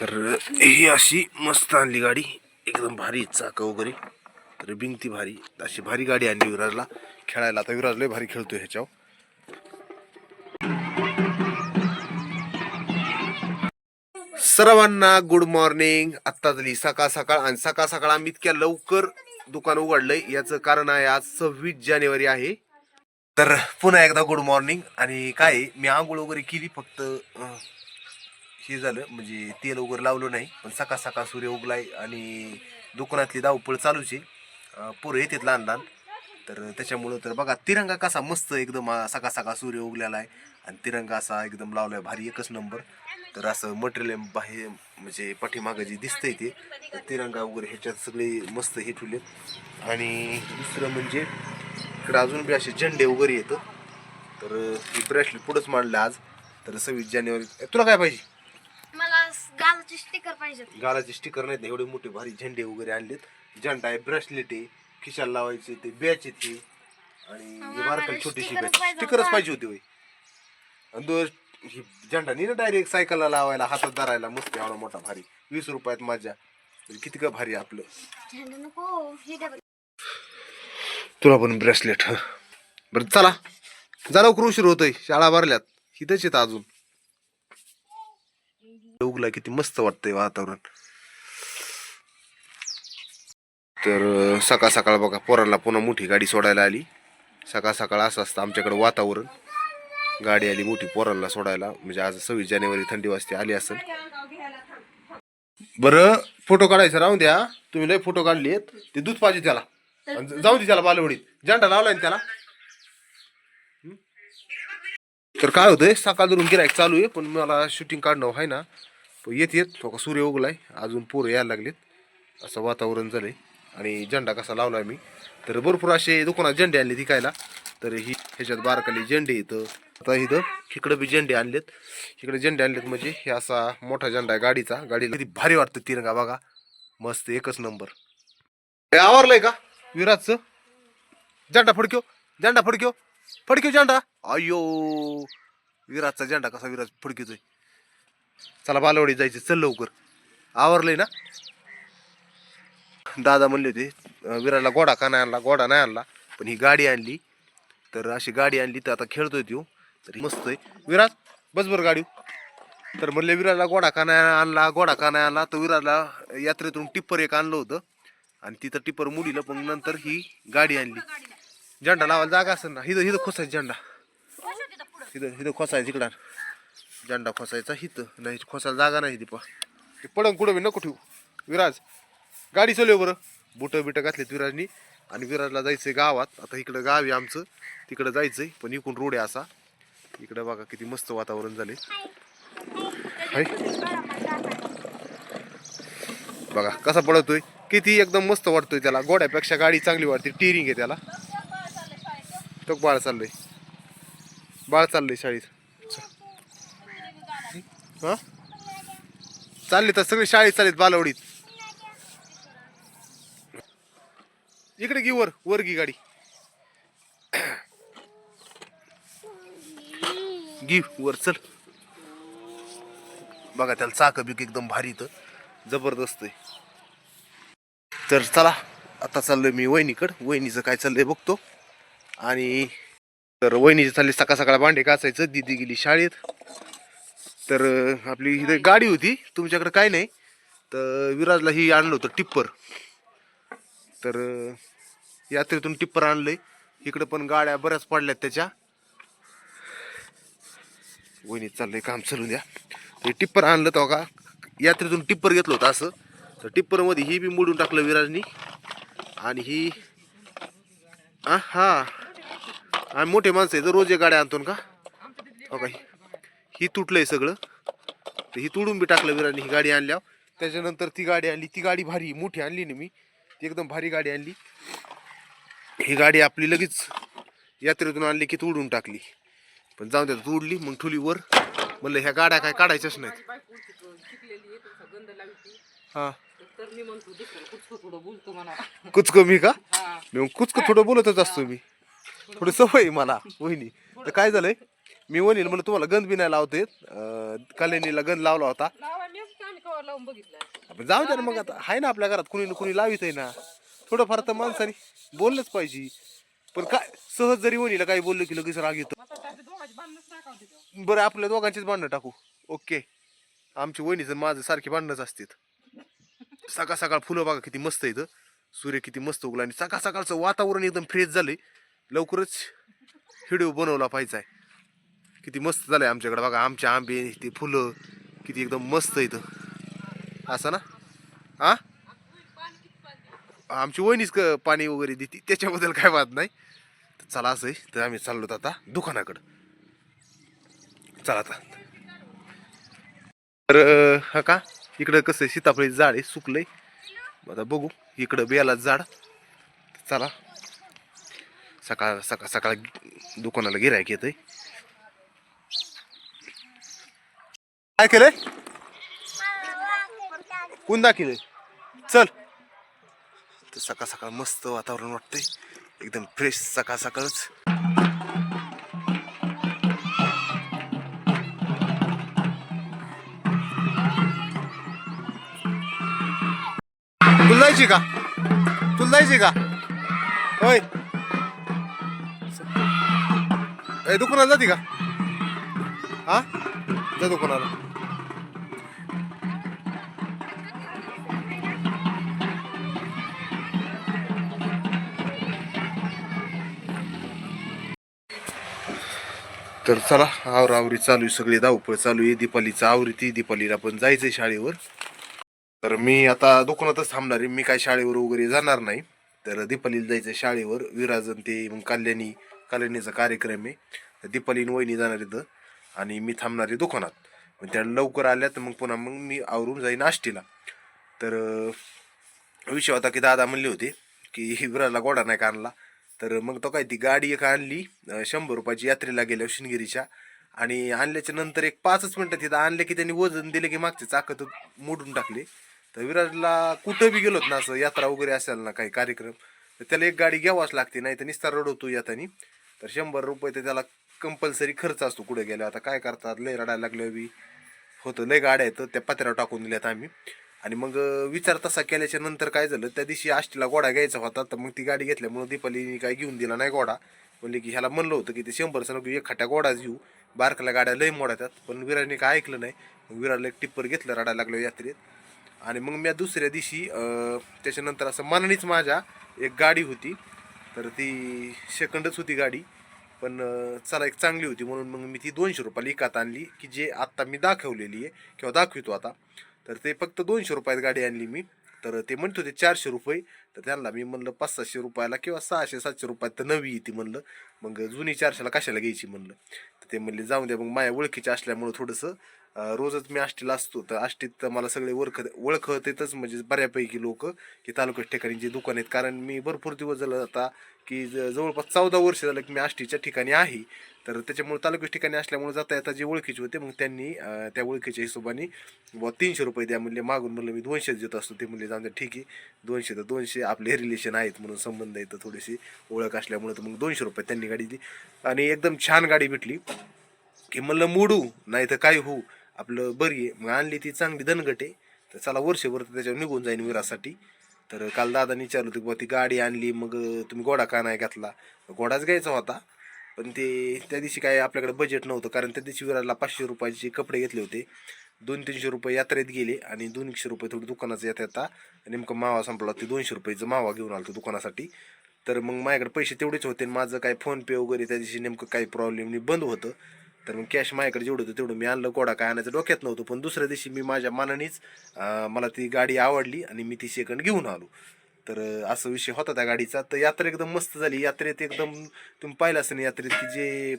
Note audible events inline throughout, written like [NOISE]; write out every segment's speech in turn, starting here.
तर ही अशी मस्त आणली गाडी. एकदम भारी चाक वगैरे. तर बिंगती भारी. अशी भारी गाडी आणली विराजला खेळायला आता विराज लय भारी खेळतोय ह्याच्यावर. सर्वांना गुड मॉर्निंग आत्ता झाली सकाळ सकाळ आणि सकाळ सकाळ आम्ही इतक्या लवकर दुकान उघडलंय. याचं कारण आहे आज सव्वीस जानेवारी आहे. तर पुन्हा एकदा गुड मॉर्निंग आणि काय मी आंघोळ वगैरे केली फक्त हे झालं म्हणजे तेल वगैरे लावलं नाही पण सकाळ सकाळ सूर्य उगलाय आणि दुकानातली धावपळ चालूच आहे. पोरं येतात लहान लहान. तर त्याच्यामुळं तर बघा तिरंगा कसा मस्त एकदम सकाळ सकाळ सूर्य उगलेला आहे आणि तिरंगा असा एकदम लावलाय भारी एकच नंबर तर असं मटेरियल बाहेर म्हणजे पाठीमागं जे दिसतंय ते तर तिरंगा वगैरे ह्याच्यात सगळे मस्त हे ठेवले आणि दुसरं म्हणजे इकडं अजून बी असे झेंडे वगैरे येतं. तर ही ब्रेसलेट पुढंच मांडलं आज. तर सव्वीस जानेवारी तुला काय पाहिजे? गालाचे स्टिकर पाहिजे गालाचे स्टिकर नाहीत ना एवढे मोठे भारी झेंडे वगैरे आणलेत. झेंडा आहे ब्रेसलेट आहे खिशाला लावायचे ते बॅच आहे ते. आणि ही बारकाली छोटीशी बॅच. स्टिकरच. पाहिजे होती होय. आणि तो ही झेंडा नाही ना डायरेक्ट सायकलला लावायला हातात धरायला मस्त एवढा मोठा भारी. वीस रुपयात माझ्या. म्हणजे किती का भारी आपलं. झेंडा नको हे डबल. तुला पण ब्रेसलेट बरं चला. जा लवकर उशीर होतोय शाळा भरल्यात. हिथंच येत अजून. उगला किती मस्त वाटतंय वातावरण. तर सकाळ सकाळ बघा पोरांना पुन्हा मोठी गाडी सोडायला आली. सकाळ सकाळ असं असतं आमच्याकडे वातावरण. गाडी आली मोठी पोरांना सोडायला. म्हणजे आज सव्वीस जानेवारी थंडी वाजते आली असेल. बरं फोटो काढायचं राहून द्या. तुम्ही लय फोटो काढलेत. ते दूध पाहिजे त्याला. जाऊ दे त्याला बालवडीत. झेंडा लावलाय ना त्याला. तर काय होतंय सकाळ धरून गिरायक चालू आहे पण मला शूटिंग काढणं आहे ना. येत येत थोडा सूर्य उगलाय अजून पोरं यायला लागलेत. असं वातावरण झालंय. आणि झेंडा कसा लावलाय मी. तर भरपूर असे दुकानात झेंडे आणले विकायला. तर ही ह्याच्यात बारकाली झेंडे येतं आता इथं इकडं बी झेंडे आणलेत. इकडे झेंडे आणलेत म्हणजे हे असा मोठा झेंडा आहे गाडीचा. गाडीला किती भारी वाटतं तिरंगा बघा. मस्त एकच नंबर. आवरलंय का? विराजचं? झेंडा फडक्यो झेंडा फडक्यो. फडकी झेंडा. अयो विराजचा झेंडा कसा विराज फडकीतोय. चला बालवाडी जायचं चल लवकर. आवरलंय ना? दादा म्हणले होते विराजला गोडा का नाही आणला? गोडा नाही आणला. पण ही गाडी आणली. तर अशी गाडी आणली तर आता खेळतोय तो तर मस्त आहे. विराज बस बरं गाडी तर म्हणले विराजला गोडा का नाही आणला? गोडा का नाही आणला? तर विराजला यात्रेतून टिप्पर एक आणलं होतं. आणि तिथं टिप्पर मुडीलं पण नंतर ही गाडी आणली. झेंडा लावायला जागा असेल ना हिथं हिथं खोसायचा झेंडा. हिथं हिथं खोसायचं इकडं. झेंडा खोसायचा हिथं नाही खोसायला जागा नाही ती ते पडंग कुठं बी नको ठेवू. विराज गाडी चालव बरं. बुटं बिटं घातलेत विराजनी. आणि विराजला जायचंय गावात. आता इकडं गाव आहे आमचं. तिकडं जायचंय पण इकडून रोड आहे असा. इकडं बघा किती मस्त वातावरण झाले बघा कसा पडतोय. किती एकदम मस्त वाटतोय त्याला. गोड्यापेक्षा गाडी चांगली वाटते. टिरिंग आहे त्याला. तो बाळ चाललंय. बाळ चाललंय शाळेत. हा? चालले तर सगळे शाळेत चाललेत बालवडीत. इकडे घे वर वर घे गाडी. घे वर चल. बघा त्याला चाक बिक एकदम भारी तर जबरदस्त आहे. तर चला आता चाललोय मी वहिनीकडं. वहिनीचं काय चाललंय बघतो. आणि तर वहिनीचे चालले सकाळ सकाळ भांडे काचायचं दिदी गेली शाळेत. तर आपली इथे गाडी होती तुमच्याकडे काय नाही. तर विराजला ही आणलं होतं टिप्पर. तर यात्रेतून टिप्पर आणलंय. इकडे पण गाड्या बऱ्याच पडल्यात त्याच्या. वहिनीत चाललंय काम चालू द्या. ते टिप्पर आणलं तो का यात्रेतून टिप्पर घेतलं होतं असं. तर टिप्परमध्ये ही बी मोडून टाकलं विराजनी. आणि ही आ, हा आम्ही मोठे माणसं आहे तर रोज एक गाड्या आणतो का? हो का ही? तुटलंय सगळं. तर ही तुडून बी टाकलं विराजनी ही गाडी आणल्यावर. त्याच्यानंतर ती गाडी आणली. ती गाडी भारी मोठी आणली ना मी. ती एकदम भारी गाडी आणली. ही गाडी आपली लगेच यात्रेतून आणली की तोडून टाकली. पण जाऊन द्या तोडली मग ठुली वर. म्हणलं ह्या गाड्या काय काढायच्याच नाहीत. हा. तर मी म्हणतो दुसरं कुठचं थोडं बोलतो म्हणा. कुचक मी का? हा. मी कुचक थोडं बोलतच असतो मी. थोडी सवय आहे मला वहिनी. तर काय झालंय? मी वहिनी म्हणलं तुम्हाला गंध बी नाही लावते कल्याणीला गंध लावला होता. लावा मीच की आम्ही कवर लावून बघितलं. आपण जाऊ द्या ना मग आता. आहे ना आपल्या घरात कुणी ना कुणी लावित आहे ना. थोडंफार तर माणसाने बोललंच पाहिजे. पण काय सहज जरी वणीला काही बोललं की लगेच राग येतो. मग आता त्या दोघांची बांधणंच टाकावं तिथं. बरं आपल्या दोघांचीच भांडणं टाकू. ओके. आमची वहिनीचं माझं सारखी भांडणंच असतात. सकाळ सकाळ फुलं बघा किती मस्त इथं सूर्य किती मस्त उगला आणि सकाळ सकाळचं वातावरण एकदम फ्रेश झालंय. लवकरच व्हिडिओ बनवला पाहिजे किती मस्त झालंय आमच्याकडे बघा आमचे आंबे ते फुलं किती एकदम मस्त इथं असं ना? हा आमची वहिनीच क- पाणी वगैरे देते त्याच्याबद्दल काय वाद नाही. तर चला असं आहे तर आम्ही चाललो आता दुकानाकडं. चला आता. तर हा का? इकडं कसं आहे सीताफळी झाड आहे सुकलंय. आता बघू इकडं बेला झाड. चला. सकाळ सकाळ सकाळ दुकानाला गिरायक येतंय. काय केलंय? कोण दाखिलंय चल. तर सकाळ सकाळ मस्त वातावरण वाटतंय. एकदम फ्रेश सकाळ सकाळच. जायची का? तुला जायची का? होय. ए दुकानाला जाते का? हा? जा दुकानाला. तर चला आवरावरी चालू आहे सगळी धावपळ चालू आहे. दीपालीचं आवृत्ती दीपालीला पण जायचंय शाळेवर. तर मी आता दुकानातच थांबणार आहे. मी काय शाळेवर वगैरे जाणार नाही. तर दीपालीला जायचं शाळेवर. विराजन ते मग कल्याणी कल्याणीचा कार्यक्रम आहे. तर दीपालीन वहिनी जाणार इथं. आणि मी थांबणार आहे दुकानात. मग त्या लवकर आल्या तर मग पुन्हा मग मी आवरून जाईन आष्टीला. तर विषय होता की दादा म्हणले होते की [LAUGHS] विराला गोडा नाही का आणला? तर मग तो काय ती गाडी एक आणली शंभर रुपयाची यात्रेला गेल्या शिनगिरीच्या आणि आणल्याच्या नंतर एक पाचच मिनटं तिथं आणले की त्यांनी वजन दिले की मागचे चाकत मोडून टाकले. तर विराजला कुठं बी गेलोत ना असं यात्रा वगैरे असेल ना काही कार्यक्रम तर त्याला एक गाडी घ्यावाच लागते नाही तर निस्तार रडवतो येतानी. तर शंभर रुपये तर त्याला कंपल्सरी खर्च असतो कुठे गेला आता काय करतात लय रडायला लागलं बी. होतं लय गाड्या आहेत त्या पत्र्यावर टाकून दिल्यात आम्ही. आणि मग विचार तसा केल्याच्यानंतर काय झालं त्या दिवशी आष्टीला गोडा घ्यायचा होता तर मग ती गाडी घेतल्यामुळे दीपालीने काय घेऊन दिला नाही गोडा म्हणले की ह्याला म्हणलं होतं की ते शंभर नको एक खाट्या गोडाच घेऊ. बारकाल्या गाड्या लय मोडातात पण विराजने काय ऐकलं नाही. मग एक टिप्पर घेतलं रडायला लागलं यात्रेत. आणि मग मी दुसऱ्या दिवशी त्याच्यानंतर असं मनानेच माझ्या एक गाडी होती. तर ती सेकंडच होती गाडी. पण चला एक चांगली होती म्हणून मग मी ती दोनशे रुपयाला एकात आणली की जे आत्ता मी दाखवलेली आहे किंवा दाखवितो आता. तर ते फक्त दोनशे रुपयात गाडी आणली मी. तर ते म्हणत होते चारशे रुपये. तर त्यांना मी म्हणलं पाच सातशे रुपयाला किंवा सहाशे सातशे रुपयात तर नवी येते म्हणलं. मग जुनी चारशेला कशाला घ्यायची म्हणलं. तर ते म्हणले जाऊन द्या. मग माझ्या ओळखीचे असल्यामुळं थोडंसं रोजच मी आष्टीला असतो. तर आष्टीत तर मला सगळे ओळख ओळखतेतच म्हणजे बऱ्यापैकी लोक की तालुक्यात ठिकाणी जे दुकान आहेत. कारण मी भरपूर दिवस झालं आता की ज- जवळपास चौदा वर्ष झालं की मी आष्टीच्या ठिकाणी आहे. तर त्याच्यामुळे तालुक्याच्या ठिकाणी असल्यामुळे जाता येता जे ओळखीचे होते मग त्यांनी त्या ओळखीच्या हिशोबाने बुवा तीनशे रुपये द्या म्हणले. मागून म्हणलं मी दोनशेच देत असतो. ते म्हणले जाऊन ठीक आहे. दोनशे तर दोनशे आपले रिलेशन आहेत म्हणून संबंध येतं थोडीशी ओळख असल्यामुळे तर मग दोनशे रुपये त्यांनी गाडी दिली. आणि एकदम छान गाडी भेटली की म्हणलं मोडू नाही तर काय होऊ. आपलं बरी आहे. मग आणली ती चांगली दणगट आहे. तर चला वर्षभर तर त्याच्यावर निघून जाईन विरासाठी. तर काल दादाने विचारलं होतं की बुवा ती गाडी आणली मग तुम्ही घोडा का नाही घातला? घोडाच घ्यायचा होता. पण ते त्या दिवशी काय आपल्याकडे बजेट नव्हतं कारण त्या दिवशी विराला पाचशे रुपयाचे कपडे घेतले होते. दोन तीनशे रुपये यात्रेत गेले आणि दोनशे रुपये थोडं दुकानाचं येता येता नेमकं मावा संपला ते दोनशे रुपयाचं मावा घेऊन आलो दुकानासाठी. तर मग माझ्याकडे पैसे तेवढेच होते आणि माझं काय फोनपे वगैरे त्या दिवशी नेमकं काही प्रॉब्लेम नाही बंद होतं. तर मग कॅश माझ्याकडे जेवढं होतं तेवढं मी आणलं. गोडा काय आणायचं डोक्यात नव्हतं. पण दुसऱ्या दिवशी मी माझ्या मनानेच मला ती गाडी आवडली आणि मी ती सेकंड घेऊन आलो. तर असा विषय होता त्या गाडीचा. तर यात्रा एकदम मस्त झाली. यात्रेत एकदम तुम्ही पाहिलं असेल यात्रेत की जे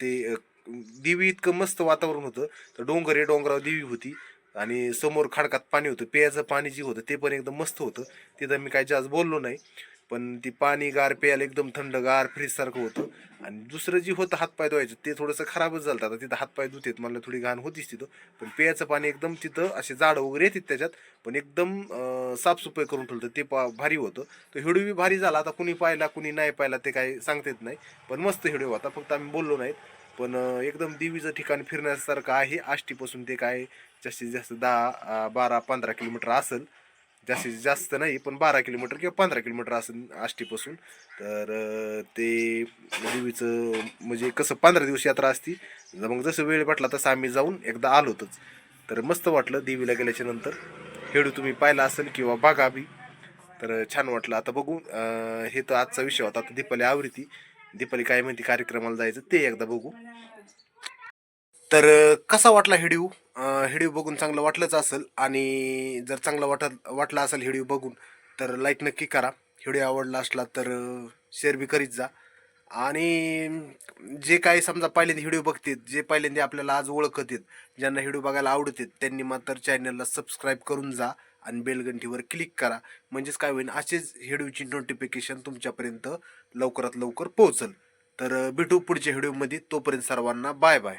ते दिवी देवी इतकं मस्त वातावरण होतं. तर डोंगर आहे डोंगरावर देवी होती आणि समोर खडकात पाणी होतं. पेयाचं पाणी जे होतं ते पण एकदम मस्त होतं. तिथं मी काय जास्त बोललो नाही. पण ती पाणी गार प्यायला एकदम थंडगार फ्रीजसारखं होतं. आणि दुसरं जे होतं हातपाय धुवायचं ते थोडंसं खराबच झालं आता तिथं हातपाय धुतेत मला थोडी घाण होतीच तिथं. पण पेयाचं पाणी एकदम तिथं असे जाडं वगैरे येतात त्याच्यात पण एकदम साफसफाई करून ठेवलं ते पा भारी होतं. तर हिडो बी भारी झाला. आता कुणी पाहिला कुणी नाही पाहिला ते काय सांगता येत नाही. पण मस्त हिडू होता. फक्त आम्ही बोललो नाहीत. पण एकदम देवीचं ठिकाण फिरण्यासारखं आहे. आष्टीपासून ते काय जास्तीत जास्त दहा बारा पंधरा किलोमीटर असेल. जास्तीत जास्त नाही पण बारा किलोमीटर किंवा पंधरा किलोमीटर असं आष्टीपासून. तर ते देवीचं म्हणजे कसं पंधरा दिवस यात्रा असती. मग जसं वेळ वाटला तसं आम्ही जाऊन एकदा आलोतच. तर मस्त वाटलं देवीला गेल्याच्यानंतर. हेडू तुम्ही पाहिला असेल किंवा बघा बी. तर छान वाटलं. आता बघू हे तर आजचा विषय होता. आता दीपाली आवृत्ती. दीपाली काय म्हणते कार्यक्रमाला जायचं ते एकदा बघू. तर कसा वाटला हिडिओ हिडिओ बघून चांगलं वाटलंच असेल आणि जर चांगलं वाटत वाटला असेल हिडिओ बघून तर लाईक नक्की करा. हिडिओ आवडला असला तर शेअर बी करीत जा. आणि जे काही समजा पहिल्यांदा व्हिडिओ बघतात जे पहिल्यांदा आपल्याला आज ओळखत आहेत ज्यांना व्हिडिओ बघायला आवडतात त्यांनी मात्र चॅनलला सबस्क्राईब करून जा आणि बेलगंठीवर क्लिक करा. म्हणजेच काय होईल असेच व्हिडिओची नोटिफिकेशन तुमच्यापर्यंत लवकरात लवकर पोहोचल. तर भेटू पुढच्या व्हिडिओमध्ये तोपर्यंत सर्वांना बाय बाय